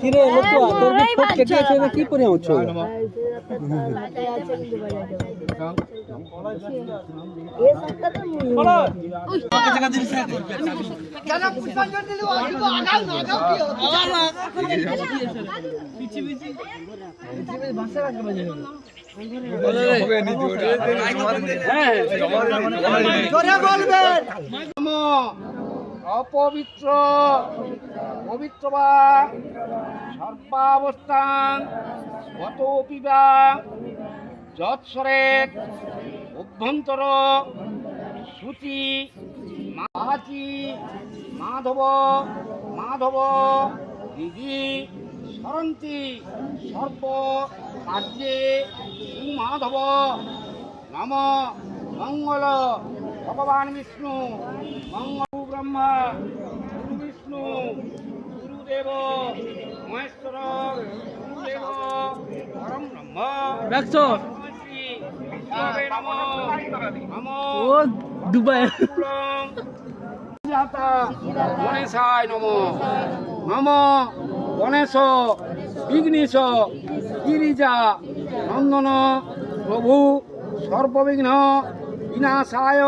কিরে লোকটা তোর কি ঠোঁট কেটে আছে না কি করে হচ্ছে অপবিত্র পবিত্র বা সর্বাবস্থান গত পিবা যৎসরের অভ্যন্তর সূচি মাহাচি মাধব মাধব দিদি সরন্তি সর্ব কার্যে মাধব নম মঙ্গল। ভগবান বিষ্ণু মঙ্গল ব্রহ্মা গুরু বিষ্ণু গুরুদেব মহেশ্বর গুরুদেব পরম ব্রহ্ম। রাখছো? ও দুবাই। জাতা গণেশায় নম। নম। গণেশ, বিঘ্নেশ, গিরিজা, নন্দন, প্রভু সর্ববিঘ্ন বিনাশায়,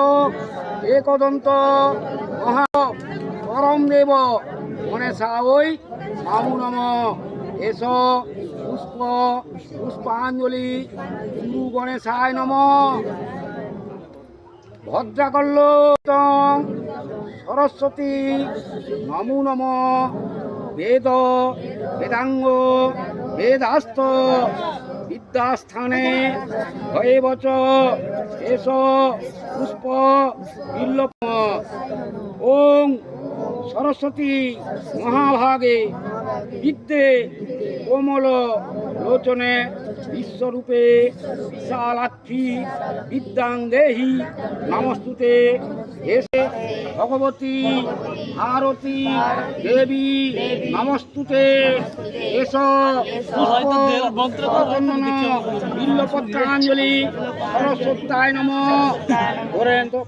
একদন্ত, মহা, পরম দেব গণেশা ওই সামু নম, এস, পুষ্প, পুষ্পাঞ্জলি, গুরু গণেশায় নম। ভদ্রাকল্ল সরস্বতী, নমো নম। বেদ বেদাঙ্গ বেদাস্ত বিদ্যাস্থানে ভয়েবচ এস পুষ্প বিল্লপ ওং সরস্বতী মহাভাগে বিদ্যে কোমল লোচনে বিশ্বরূপে বিশালাক্ষী বিদ্যাং দেহি নমস্তুতে এসে ভগবতী ভারতী দেবী নমস্তুতে এস বিল্লপত্রাঞ্জলি সরস্বত্যায় নম। ধরেন তো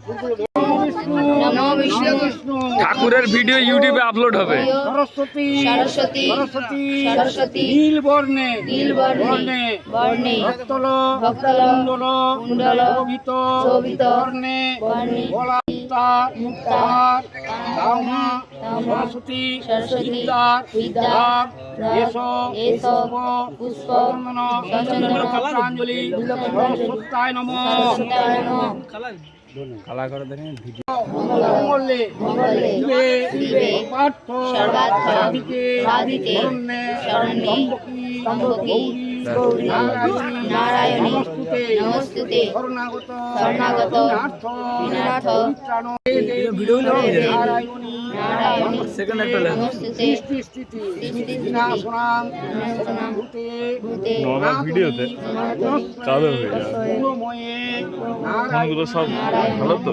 ঠাকুরের ভিডিও ইউটিউবে আপলোড হবে। সরস্বতী। সরস্বতী, সরস্বতী। সরস্বতী, নীল বর্ণে। নীল বর্ণে, বর্ণে, ভক্তল। ভক্তল, কুণ্ডল। কুণ্ডল, শোভিত। শোভিত, বর্ণে। বর্ণে, মুক্তার মুক্তার দামা। সরস্বতী। সরস্বতী, বিদ্যার বিদ্যার, রাগ এস। এস, পুষ্প। চন্দন। চন্দন, নম। নমঃ। মঙ্গলে করে দেখেন ভিডিও সর্বার্থ শরণ্যে গৌরী নারায়ণী নমস্তুতে। শরণাগত। নারায়ণী। নমস্তুতে, ভিডিওতে। চালু হয়ে যায় ফোনগুলো সব ভালো তো?